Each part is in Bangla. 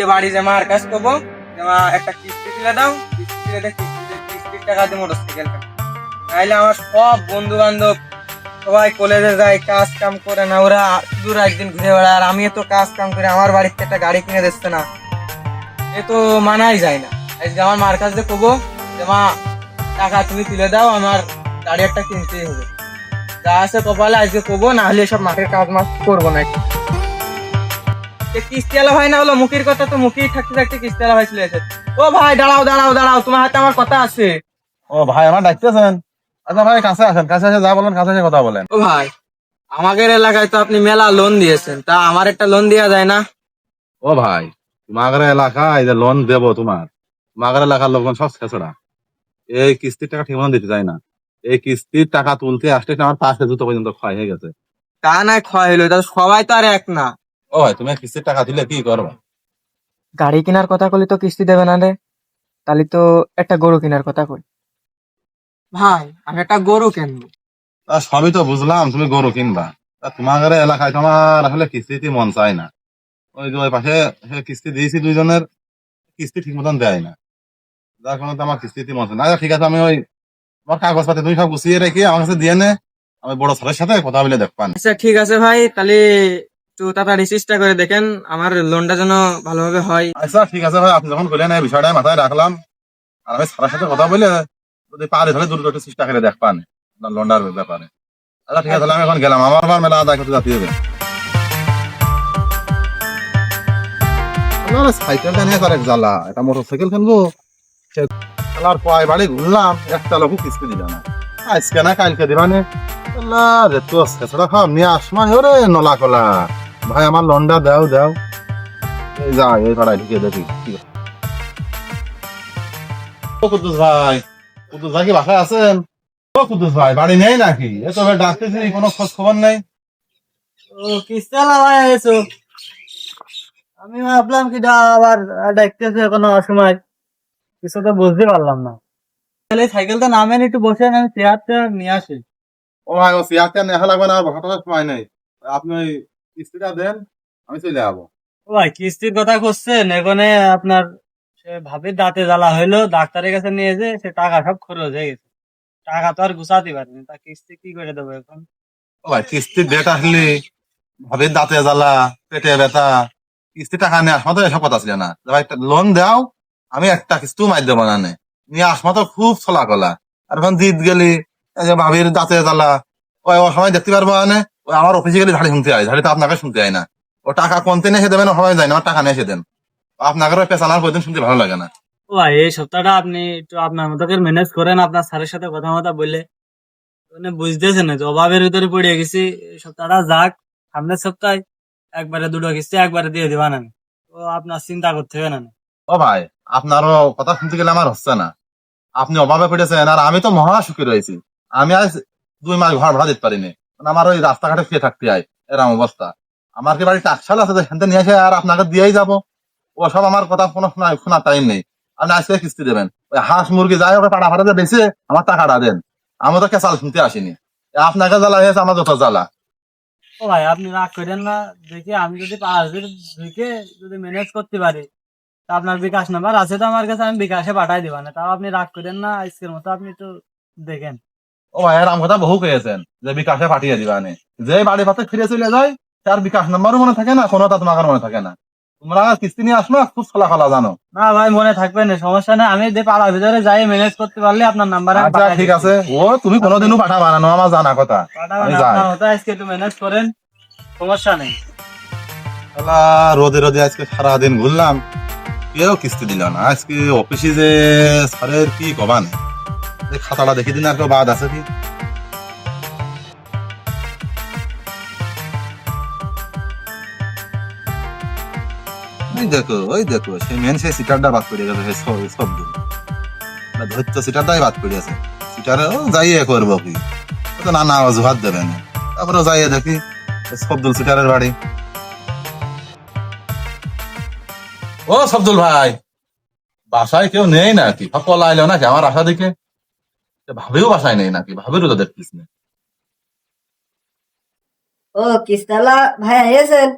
আজকে বাড়ি যে মার কাজ করব একটা কিস্তি তুলে দাও, কিস্তি টাকা দিয়ে মোটর সাইকেল তাইলে আমার সব বন্ধু বান্ধব সবাই কলেজে যায়, কাজ কাম করে না, ওরা শুধু একদিন ঘুরে বেড়ায়, আর আমি তো কাজ কাম করে, আমার বাড়িতে একটা গাড়ি কিনে দিচ্ছে না। এ তো মানাই যায় না। আজকে আমার মার কাছে কবো, যে মা, টাকা তুমি তুলে দাও, আমার গাড়ি একটা কিনতেই হবে। যা আছে কপালে আজকে কবো, না হলে সব মাঠের কাজ মাছ করব না কিস্তি আলা ভাই না হলো মুখির কথা তো মুখেই থাকতে থাকতে কিস্তি আলা ভাই চলে এসেছে ও ভাই দাঁড়াও দাঁড়াও দাঁড়াও তোমার হাতে আমার কথা আছে। ও ভাই আমার ডাকতেছেন আচ্ছা ভাই কাছে আসেন কাছে এসে যা বলেন কাছে এসে কথা বলেন। ও ভাই আমাদের এলাকায় তো আপনি মেলা লোন দিয়েছেন তা আমার একটা লোন দেওয়া যায় না? ও ভাই তোমাদের এলাকায় যে লোন দেবো তোমার তোমাদের এলাকার লোকজন সব ছেঁচড়া এই কিস্তির টাকা ঠিক মতো দিতে যায় না। এই কিস্তির টাকা তুলতে আসতে আমার পাঁচটা জুতো পর্যন্ত ক্ষয় হয়ে গেছে। তা না ক্ষয় হলো তা সবাই তো আর এক না। ও ভাই তুমি কিস্তির টাকা দিলে কি করবা? গাড়ি কেনার কথা কলি তো কিস্তি দেবে না রে। তাহলে তো একটা গরু কেনার কথা কই। ভাই আমি একটা গরু কিনবো। তা সবই তো বুঝলাম তুমি গরু কিনবা। তা তোমাদের এলাকায় তোমার আসলে কিস্তিতে মন চায় না। ওই যে ওই পাশে সে কিস্তি দিয়েছি দুইজনের কিস্তি ঠিক মতন দেয় না। যার কারণে তো আমার কিস্তিতে মন চায় না। আচ্ছা, ঠিক আছে আমি ওই তোমার কাগজপাতি তুমি সব গুছিয়ে রেখে আমার কাছে দিয়ে নে। আমি বড় স্যারের সাথে কথা বলে দেখবান আচ্ছা ঠিক আছে ভাই তাহলে একটু তাড়াতাড়ি চেষ্টা করে দেখেন, আমার লোনটা যেন ভালোভাবে হয়। আচ্ছা ঠিক আছে ভাই, আপনি যখন বললেন এই বিষয়টা মাথায় রাখলাম। আর আমি স্যারের সাথে কথা বলে যদি পারি তাহলে দ্রুত একটু চেষ্টা করে দেখবান, আপনার লোনটার ব্যাপারে। আচ্ছা ঠিক আছে, তাহলে আমি এখন গেলাম। আমার আবার মেলা আদায় করতে যাতে হবে। সাইকেলটা নিয়ে তার এক জ্বালা কিনবো। পয় বাড়ি ঘুরলাম, একটা লোক কিস্তি দিল না। আজকে না কালকে দিবানে রে তো নিয়ে নলা কলা। ভাই আমার লন্ডা দাও দাও। এই যা এই পাড়ায় ঢুকে দেখি। ও কুদ্দুস ভাই কুদ্দুস ভাই কি বাসায় আছেন? ও কুদ্দুস ভাই বাড়ি নেই নাকি? এ তো ভাই ডাকতেছি কোনো খোঁজ খবর নেই। ও কিস্তালা ভাই এসো। আমি ভাবলাম কি দা আবার দেখতেছে কোনো অসময় কিছু তো বুঝতে পারলাম না। তাহলে সাইকেলটা নামেন একটু বসে আমি চেয়ার চেয়ারটা নিয়ে আসি। ও ভাই ও সিয়ারটা নেওয়া লাগবে না আর বসাটা সময় নেই। আপনি কিস্তিটা দেন আমি চলে যাব। ও ভাই কিস্তির কথা করছেন এখানে আপনার সে ভাবির দাঁতে জ্বালা হইল ডাক্তারের কাছে নিয়ে যে সে টাকা সব খরচ হয়ে গেছে। টাকা তো আর গুছাতে পারিনি তা কিস্তি কি করে দেবো এখন? ও ভাই কিস্তির ডেট আসলে ভাবির দাঁতে জ্বালা পেটে ব্যথা কিস্তি টাকা নিয়ে আসমা তো এসব কথা ছিল না। ভাই লোন দাও আমি একটা কিস্তিও মার দেবো না নিয়ে আসমা তো খুব চলা কলা আর এখন জিত গেলি এই যে ভাবির দাঁতে জ্বালা ওই ও সময় দেখতে পারব না ওই আমার অফিসে গেলে ঝাড়ি শুনতে হয় ঝাড়ি তো আপনাকে শুনতে হয় না। ও টাকা কোনতে নিয়ে এসে দেবেন ও সময় যায় না আমার টাকা নিয়ে এসে দেন। আপনাকে পেছানার প্রতিদিন শুনতে ভালো লাগে না। ও ভাই এই সপ্তাহটা আপনি একটু আপনার মতো করে ম্যানেজ করেন আপনার স্যারের সাথে কথা মতো বললে মানে বুঝতেছেন না যে অভাবের ভিতরে পড়ে গেছি সপ্তাহটা যাক সামনের সপ্তাহে একবারে দুটো কিস্তি একবারে দিয়ে দিবান আমি। তো আপনার চিন্তা করতে হবে না। ও ভাই আপনারও কথা শুনতে গেলে আমার হচ্ছে না। আপনি অভাবে পড়েছেন আর আমি তো মহা সুখী রয়েছি। আমি আজ দুই মাস ঘর ভাড়া দিতে পারিনি। আমার ওই রাস্তাঘাটে শুয়ে থাকতে হয় এরকম অবস্থা। আমার কি বাড়ি টাকশাল আছে সেখান নিয়ে আর আপনাকে দিয়েই যাব। ও সব আমার কথা কোনো শোনা শোনার টাইম নেই। আপনি আজকে কিস্তি দেবেন। ওই হাঁস মুরগি যাই ওকে পাড়া ফাড়া বেশি আমার টাকাটা দেন। আমি তো কেসাল শুনতে আসিনি। আপনাকে জ্বালা হয়েছে আমার যত জ্বালা। ও ভাই, আপনি রাগ করেন না। দেখি আমি যদি পাঁচ দিন ঢুকে যদি ম্যানেজ করতে পারি, তা আপনার বিকাশ নাম্বার আছে তো আমার কাছে, আমি বিকাশে পাঠাই দিবা না। তাও আপনি রাগ করেন না, আজকের মতো আপনি একটু দেখেন। ও ভাই এরম কথা বহু পেয়েছেন যে বিকাশে পাঠিয়ে দিবানে যে বাড়ি পাতে ফিরে চলে যায় তার বিকাশ নাম্বারও মনে থাকে না কোনো তা তোমার মনে থাকে না। তোমরা কিস্তি নিয়ে আসলো খুব খোলা খোলা জানো? না ভাই মনে থাকবে না সমস্যা নেই। আমি যে পাড়ার ভিতরে যাই ম্যানেজ করতে পারলে আপনার নাম্বার আচ্ছা ঠিক আছে। ও তুমি কোনোদিনও পাঠাবা না আমার জানা কথা। আজকে একটু ম্যানেজ করেন। সমস্যা নেই। রোদে রোদে আজকে সারাদিন ঘুরলাম। কেউ কিস্তি দিল না। আজকে অফিসে যে স্যারের কি কবা যে খাতাটা দেখি, দিন আর কেউ বাদ আছে কি? দেখো ওই দেখো, সেই মেন সেই সিটারটা বাদ পড়ে গেছে সব- শব্দ ধৈর্য সিটারটাই বাদ পড়ে আছে। সিটারে ও যাইয়ে করব কি? তো নানা অজুহাত দেবে না। তারপরে যাইয়ে দেখি শব্দুল সিটারের বাড়ি। ও শব্দুল ভাই, বাসায় কেউ নেই নাকি? সকল আইলো নাকি আমার আশা দেখে ভাবেও বাসায় নেই নাকি? ভাবেরও তো দেখতিস না ও কিস্তালা ভাই আইয়েছেন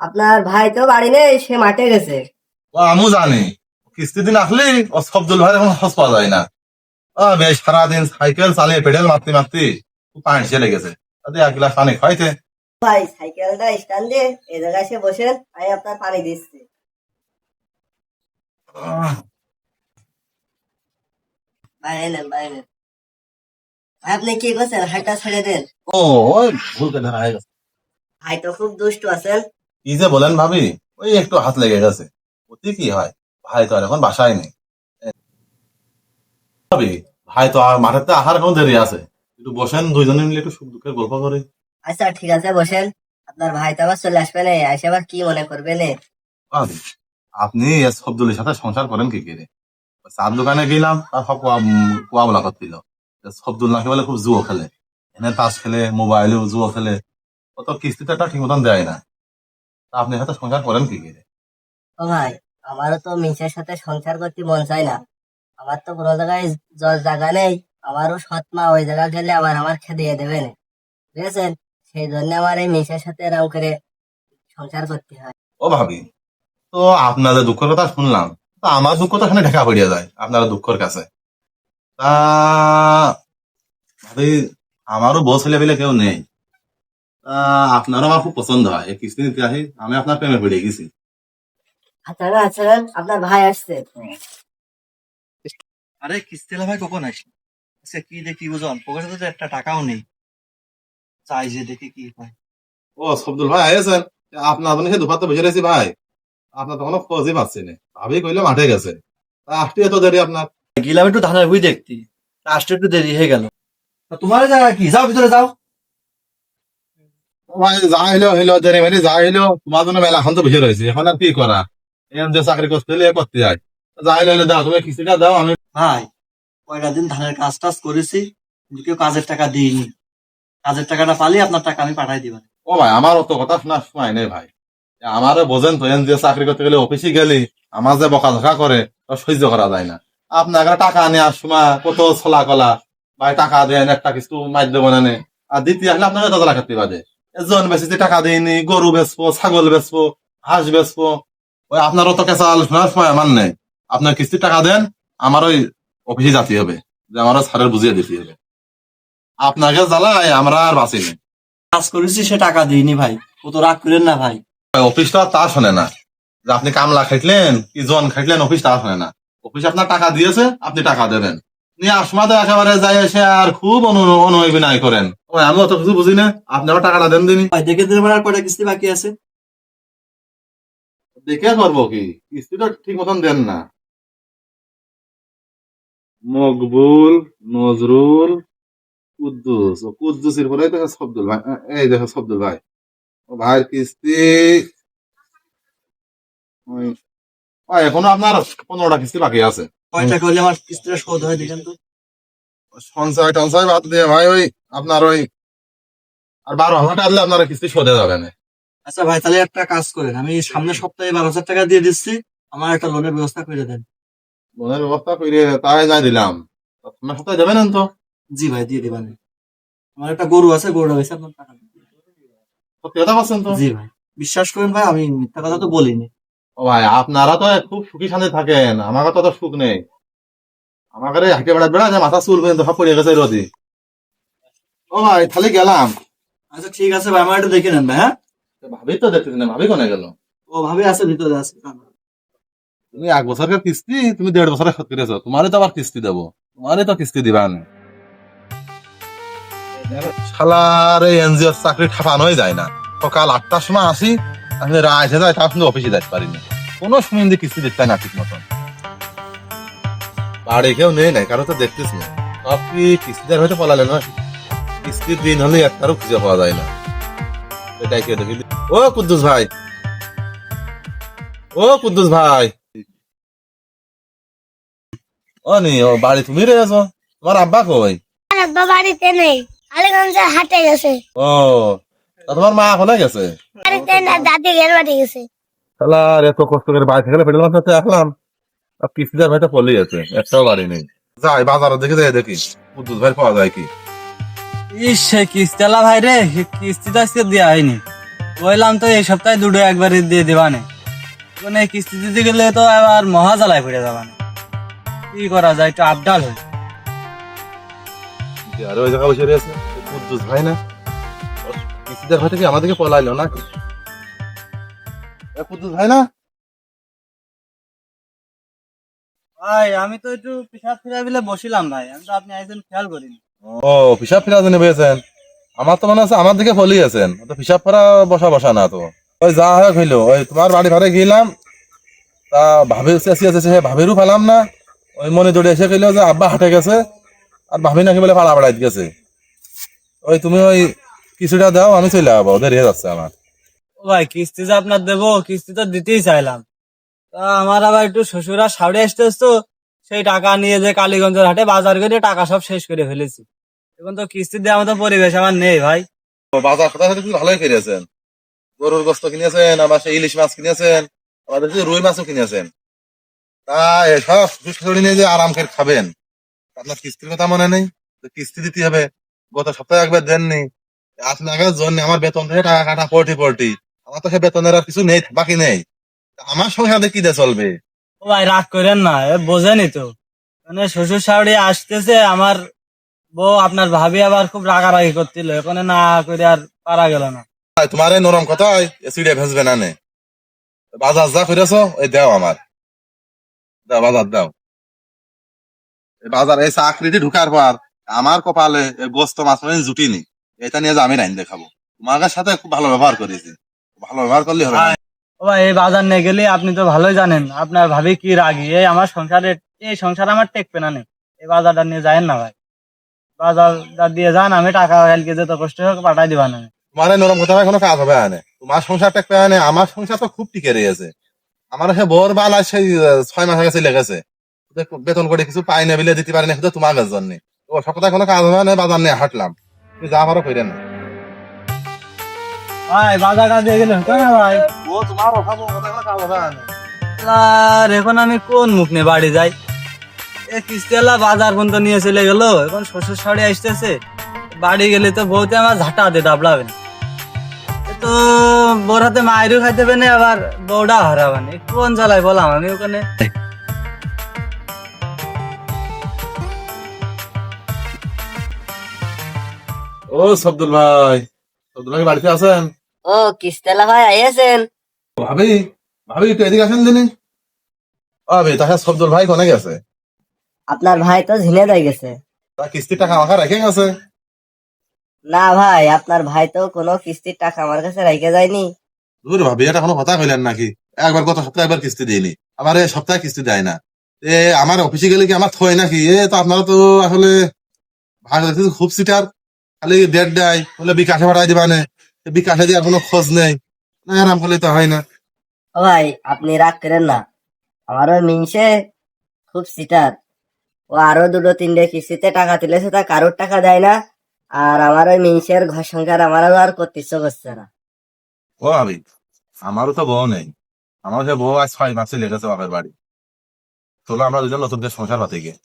আপনার ভাই তো বাড়ি নেই সে মাঠে গেছে। ও আমু জানি। কিস্তি দিন আসলে ও সবদুল ভাই এখন হস পাওয়া যায় না। ও বেশ সারাদিন সাইকেল চালিয়ে পেডেল মারতে মারতে পানি ছেলে গেছে। তাতে এক গ্লাস পানি খাইতে। ভাই সাইকেলটা স্ট্যান্ড এই জায়গায় এসে বসেন আমি আপনার পানি দিচ্ছি। বাইরে নেন বাইরে নেন। ভাই, আপনি কি করছেন? হাইটা ছেড়ে দেন। ও ধরা হয়ে গেছে। তো খুব দুষ্ট আছেন। কি যে বলেন ভাবি ওই একটু হাত লেগে গেছে। ওতে কি হয়? ভাই তো আর এখন বাসায় নেই। ভাবি ভাই তো আর মাঠেতে আহার এখন দেরি আছে। একটু বসেন দুইজনে মিলে একটু সুখ দুঃখের গল্প করে। আচ্ছা ঠিক আছে বসেন। আপনার ভাই তো আবার চলে আসবে না এসে আবার কি মনে করবে না? ভাবি, আপনি এ সবদুলের সাথে সংসার করেন কি করে? ওই চার দোকানে গেলাম তার সব কোয়া কোয়া বলা করছিল। সবদুল নাকি বলে খুব জুয়ো খেলে এনে তাস খেলে মোবাইলেও জুয়ো খেলে ও তো কিস্তিতে একটা ঠিক মতন দেয় না আপনি সাথে সংসার করেন কি করে ও ভাই আমারও তো মিশের সাথে সংসার করতে মন চায় না আমার তো কোনো জায়গায় জল জায়গা নেই আমারও সৎ মা ওই জায়গা গেলে আবার আমার খেদিয়ে দেবে না বুঝেছেন সেই জন্য আমার এই মিশের সাথে এরকম করে সংসার করতে হয় ও ভাবি তো আপনাদের দুঃখের কথা শুনলাম তো আমার দুঃখ তো এখানে ঢাকা পড়িয়া যায় আপনার দুঃখের কাছে তা ভাবি আমারও বউ ছেলে পেলে কেউ নেই। তা আপনারও আমার খুব পছন্দ হয়। এই কিস্তি নিতে আসি আমি আপনার প্রেমে পড়ে গেছি আচ্ছা আচ্ছা আপনার ভাই আসছে আরে কিস্তিলা ভাই কখন আচ্ছা কি দেখি পকেটে তো একটা টাকাও নেই। চাই যে দেখি কি হয়। ও সবদুল ভাই আয়েছেন আপনার জন্য দুপাত বসে রয়েছি ভাই। আপনার তো কোনো খোঁজই পাচ্ছি না? ভাবি কইলে মাঠে গেছে। তা আসতে এত দেরি আপনার গেলাম একটু ধানের বই দেখতি। আসতে একটু দেরি হয়ে গেল। তোমার জায়গা কি? যাও ভিতরে যাও। যা হইল হইল দেরি মেরি যা হইল তোমার জন্য মেলা এখন তো বসে রয়েছি এখন আর কি করা? এম যে চাকরি করতে হলে করতে যায় যা হইল হইল দাও তুমি কিস্তিটা দাও আমি ভাই কয়টা দিন ধানের কাজ টাজ করেছি কিন্তু কেউ কাজের টাকা দিইনি। কাজের টাকাটা পালি আপনার টাকা আমি পাঠাই দিবেন। ও ভাই আমার অত কথা শোনার সময় নেই ভাই। আমারও বোঝেন তো এন যে চাকরি করতে গেলে অফিসে গেলি আমার যে বকা ধকা করে সহ্য করা যায় না। আপনার টাকা নেওয়ার সময় কত ছলা কলা। ভাই টাকা দেন একটা কিছু মার দেবো না নে। আর দ্বিতীয় আসলে আপনাকে দাদা রাখাতে বাদে? জন বেশিতে টাকা দিইনি গরু বেচবো ছাগল বেচবো হাঁস বেচবো ওই আপনার অত কেঁচা শোনার সময় আমার নেই। আপনার কিস্তির টাকা দেন আমার ওই অফিসে যেতে হবে। যে আমারও স্যারের বুঝিয়ে দিতে হবে। আপনাকে জ্বালায় আমরা আর বাঁচি বাঁচিনি কাজ করেছি সে টাকা দিইনি ভাই। ও তো রাগ করেন না ভাই। অফিস অফিসটা তা শোনে না। যে আপনি কামলা খাইটলেন কি জন খাইটলেন অফিস তা শোনে না। অফিস আপনার টাকা দিয়েছে আপনি টাকা দেবেন। নিয়ে একেবারে যাই এসে আর খুব অনু- অনুঅভিনয় করেন। ও আমি অত কিছু বুঝি না। টাকাটা দেন ভাই দেখে আর কিস্তি বাকি আছে? দেখে করব কি? কিস্তিটা ঠিক মতন দেন না। মকবুল নজরুল কুদ্দুস। ও কুদ্দুসের পরে দেখো শব্দুল ভাই এই দেখো শব্দুল ভাই। ও ভাইয়ের কিস্তি। এখনও আপনার পনেরোটা কিস্তি বাকি আছে। কয়টা করলে আমার কিস্তিটা শোধ হয় দেখেন তো? সঞ্চয় টঞ্চয় বাদ দিয়ে ভাই ওই আপনার ওই আর বারো হাজার টাকা দিলে আপনার কিস্তি শোধে যাবে না। আচ্ছা ভাই তাহলে একটা কাজ করেন আমি সামনের সপ্তাহে বারো হাজার টাকা দিয়ে দিচ্ছি আমার একটা লোনের ব্যবস্থা করে দেন। লোনের ব্যবস্থা করে তাই যাই দিলাম। আপনার সপ্তাহে দেবেন তো? জি ভাই দিয়ে দিবেন। আমার একটা গরু আছে গরুটা বেশি আপনার টাকা। সত্যি কথা বলছেন তো? জি ভাই বিশ্বাস করেন ভাই আমি মিথ্যা কথা তো বলিনি। ভাই আপনারা তো খুব সুখী শান্তি থাকেন আমার তো তো সুখ নেই। আমার কাছে হাঁটে বেড়া বেড়া মাথা চুল পর্যন্ত সব পড়ে গেছে রোদি। ও ভাই তাহলে গেলাম। আচ্ছা ঠিক আছে ভাই আমার একটু দেখে নেন ভাই হ্যাঁ? ভাবি তো দেখতেছি না ভাবি কোনে গেল? ও ভাবি আছে ভিতরে আছে তুমি এক বছরের কিস্তি তুমি দেড় বছরে শোধ করেছ তোমারই তো আবার কিস্তি দেবো তোমারই তো কিস্তি দিবা না। শালার এই এনজিওর চাকরি ঠাপানোই যায় না। সকাল আটটার সময় আসি আমি রাত যায় তার সঙ্গে অফিসে যাইতে পারিনি। কোনো সময় যদি কিস্তি দিতে না ঠিক মতন। বাড়ি কেউ নেই নাই কারও তো দেখতেছি না। সব কি কিস্তিদার হয়তো পলালে না কিস্তির দিন হলে একটারও খুঁজে পাওয়া যায় না। এটাই কে দেখি ও কুদ্দুস ভাই। ও কুদ্দুস ভাই। ও নি ও বাড়ি তুমি রয়েছো তোমার আব্বা কই? আব্বা বাড়িতে নেই। আলেগঞ্জে হাটে গেছে। ও। তোমার মা হলে গেছে? দাদি বাড়ি এত কষ্ট করে বাড়ি থেকে আসলাম। আর কিস্তিদার ভাইটা পলেই আছে একটাও বাড়ি নেই। যাই বাজারে দেখে যাই দেখি কুদ্দুস ভাই পাওয়া যায় কি? ইস কিস্তিলা ভাই রে কিস্তিটা আজকে দেওয়া হয়নি। বললাম তো এই সপ্তাহে দুটো একবারে দিয়ে দেবানে। এই কিস্তি দিতে গেলে তো আবার মহাজালায় পড়ে যাবা না কি করা যায় একটু আপডাল হই। আর ওই জায়গা বসে রয়েছে কুদ্দুস ভাই না? কিস্তিদের ভাই থেকে আমাদেরকে পলাইলো না কুদ্দুস ভাই না? ভাই আমি তো একটু পিসাব ফিরা বিলে বসিলাম ভাই আমি তো আপনি আইসেন খেয়াল করিনি। ও পিসাব ফেরা জন্য পেয়েছেন আমার তো মনে আছে আমার দিকে ফলিয়েছেন তো পিসাব ফেরা বসা বসা না তো। ওই যা হয় হইল ওই তোমার বাড়ি ভাড়ে গেলাম তা ভাবে চেঁচি আছে সে ভাবেরও ফেলাম না ওই মনে জড়িয়ে এসে কইলো যে আব্বা হাটে গেছে আর ভাবি নাকি বলে পাড়া বাড়াইতে গেছে। ওই তুমি ওই কিছুটা দাও আমি চলে যাব দেরি হয়ে যাচ্ছে আমার। ও ভাই কিস্তি যে আপনার দেবো কিস্তি তো দিতেই চাইলাম। তা আমার আবার একটু শ্বশুরা সাড়ে আসতে তো সেই টাকা নিয়ে যে কালীগঞ্জের হাটে বাজার করে টাকা সব শেষ করে ফেলেছি। এখন তো কিস্তি দেওয়ার মতো পরিবেশ আমার নেই ভাই। বাজার কথা হয়তো ভালোই কিনেছেন গরুর গোস্ত কিনেছেন আবার সেই ইলিশ মাছ কিনেছেন আবার দেখছি রুই মাছও কিনেছেন। তা এসব শ্বশুরি নিয়ে যে আরাম করে খাবেন। আপনার কিস্তির কথা মনে নেই? তো কিস্তি দিতে হবে। গত সপ্তাহে একবার দেননি। নাগাদ জন্য আমার বেতন থেকে টাকা কাটা পল্টি পল্টি আমার তো সে বেতনের আর কিছু নেই বাকি নেই। আমার সংসারে কি দিয়ে চলবে? ও ভাই রাগ করেন না এ বোঝেনি তো। মানে শ্বশুর শাড়ি আসতেছে আমার বউ আপনার ভাবি আবার খুব রাগারাগি করছিল এখানে না করে আর পারা গেল না। তোমার এই নরম কথাই এসিডে ভেসবে না নে। বাজার যা করেছ ওই দাও আমার দাও বাজার দাও। বাজার এই চাকরিটি ঢুকার পর আমার কপালে গোস্ত মাছ মানে জুটিনি এটা নিয়ে যে আমি রাইন দেখাবো। তোমার সাথে খুব ভালো ব্যবহার করেছি। ভালো ব্যবহার করলে হবে না। ভাই এই বাজার নিয়ে গেলে আপনি তো ভালোই জানেন। আপনার ভাবি কি রাগি? এই আমার সংসারে এই সংসার আমার টেকবে না নে। এই বাজারটা নিয়ে যায়েন না ভাই। বাজারটা দিয়ে যান আমি টাকা কালকে যত কষ্ট হোক পাঠাই দিবা না তোমার নরম কথা কোনো কাজ হবে না তোমার সংসার টেকবে না আমার সংসার তো খুব টিকে রয়েছে। আমার সে বোর বাল আর সেই ছয় মাস আগে চলে গেছে। বেতন করে কিছু পাই না বিলে দিতে পারি না শুধু তোমার জন্য। ও সব কথা কোনো কাজ হবে না বাজার নিয়ে হাঁটলাম। তুমি যা পারো করে না ভাই বাজারটা দিয়ে গেলে হতো না ভাই? ও তোমার অভাব কথা কোনো কাজ আর এখন আমি কোন মুখ নিয়ে বাড়ি যাই? এ কিস্তিওয়ালা বাজার পর্যন্ত নিয়ে চলে গেল এখন শ্বশুর শাড়ি আসতেছে। বাড়ি গেলে তো বউতে আমার ঝাঁটা হাতে ডাবলাবে না তো বোর হাতে মায়েরও খাইতে পারে আবার বউটা হারাবে না কোন জ্বালায় বললাম আমি ওখানে। ও সবদুল ভাই। সবদুল ভাই বাড়িতে আছেন? ও কিস্তেলা ভাই আইয়াছেন। ভাবি ভাবি একটু এদিকে আসেন দিনি ভাবি তাহলে সবদুল ভাই কোনে গেছে? আপনার ভাই তো ঝিনে যাই গেছে। তা কিস্তির টাকা আমাকে রেখে গেছে। না ভাই আপনার ভাই তো কোনো কিস্তির টাকা আমার কাছে রেখে যায়নি। দূর ভাবি এটা কোনো কথা কইলেন নাকি? একবার গত সপ্তাহে একবার কিস্তি দিইনি। আমার এই সপ্তাহে কিস্তি দেয় না। এ আমার অফিসে গেলে কি আমার থয় নাকি? এ তো আপনারা তো আসলে ভাগ খুব সিটার। খালি ডেট দেয় বলে বিকাশে পাঠাই দিবা নে। বিকাশে দেওয়ার কোনো খোঁজ নেই। না আরাম করলে তো হয় না। ও ভাই আপনি রাগ করেন না। আমারও মিনসে খুব সিটার। ও আরও দুটো তিনটে কিস্তিতে টাকা তুলেছে তা কারোর টাকা দেয় না। আর আমার ওই মিনসের ঘর সংসার আমারও আর করতে ইচ্ছে করছে না। ও ভাবি আমারও তো বউ নেই। আমার সে বউ আজ ছয় মাসে লেগেছে বাপের বাড়ি। চলো আমরা দুজন নতুন সংসার পাতে গিয়ে।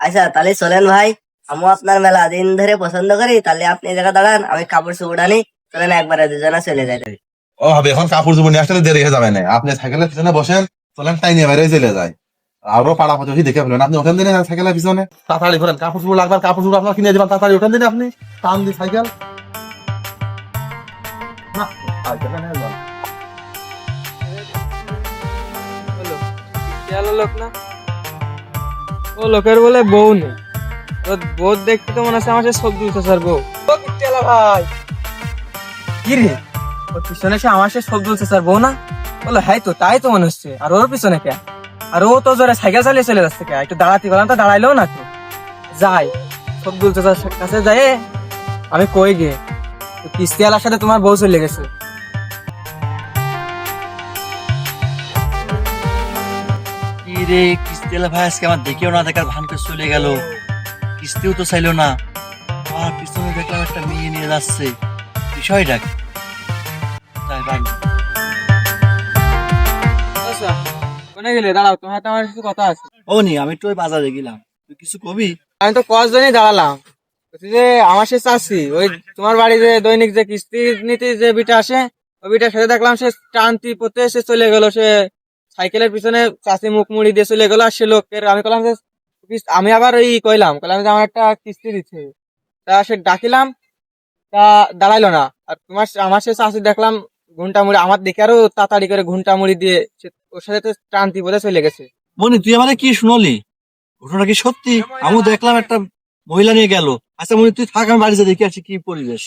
আচ্ছা তাহলে চলেন ভাই। আমি আপনার মেলা দিন ধরে পছন্দ করি তাহলে আপনি জায়গা দাঁড়ান আমি কাপড় চোপড় আনি চলেন একবারে দুজনে চলে যাই ও ভাবি এখন কাপড় চোপড় নিয়ে আসলে দেরি হয়ে যাবে না। আপনি সাইকেলের পিছনে বসেন চলেন টাই নিয়ে বাইরে চলে যায়। আরও পাড়া পথে দেখে ফেলেন আপনি ওখান দিনে সাইকেলের পিছনে। তাড়াতাড়ি করেন কাপড় চোপড় লাগবে কাপড় চোপড় আপনার কিনে দেবেন তাড়াতাড়ি ওখান দিনে আপনি। টান দি সাইকেল। না। লোক না? ও লোকের বলে বউ নেই। বউ দেখতে মনে হচ্ছে আমার সবজি স্যার বউ। ভাই? কি রে? ওর পিছনে সে আমার সে সবজি স্যার বউ না? বলো হ্যাঁ তো, তাই তো মনে হচ্ছে। আর ওর পিছনে কে? আর ও তো জোরে সাইকেল চালিয়ে চলে যাচ্ছে কে? একটু দাঁড়াতে বললাম তো দাঁড়াইলো না তো। যাই সবদুল চাচার কাছে যাই। আমি কই গে? কিস্তিওয়ালার সাথে তোমার বউ চলে গেছে। রে কিস্তিওয়ালা ভাই, আজকে আমার দেখেও না, দেখার ভান করে চলে গেল। কিস্তিও তো চাইলো না। আর পিছনে দেখলাম একটা মেয়ে নিয়ে যাচ্ছে। বিষয়টা কি? আচ্ছা কোনে গেলে? দাঁড়াও তোমার হাতে আমার কিছু কথা আছে। ও নি আমি তো ওই বাজারে গেলাম। তুই কিছু কবি? আমি তো কজনই দাঁড়ালাম। বলছি যে আমার সে চাষি ওই তোমার বাড়ি যে দৈনিক যে কিস্তি নীতি যে বিটা আসে সাথে দেখলাম সে টানতি পথে সে চলে গেল। সে সাইকেলের পিছনে চাষি মুখ মুড়ি দিয়ে চলে গেল। আর সে লোকের আমি কলাম যে আমি আবার ওই কইলাম কইলাম যে আমার একটা কিস্তি দিচ্ছে। তা সে ডাকিলাম তা দাঁড়াইলো না। আর তোমার আমার সে চাষি দেখলাম ঘুমটা মুড়ি আমার দেখে আরও তাড়াতাড়ি করে ঘুমটা মুড়ি দিয়ে ওর সাথে তো টানতি পথে চলে গেছে। মনি তুই আমারে কি শুনলি? ঘটনা কি সত্যি? আমিও দেখলাম একটা মহিলা নিয়ে গেল। আচ্ছা মনি তুই থাক আমি বাড়িতে দেখি আছি কি পরিবেশ।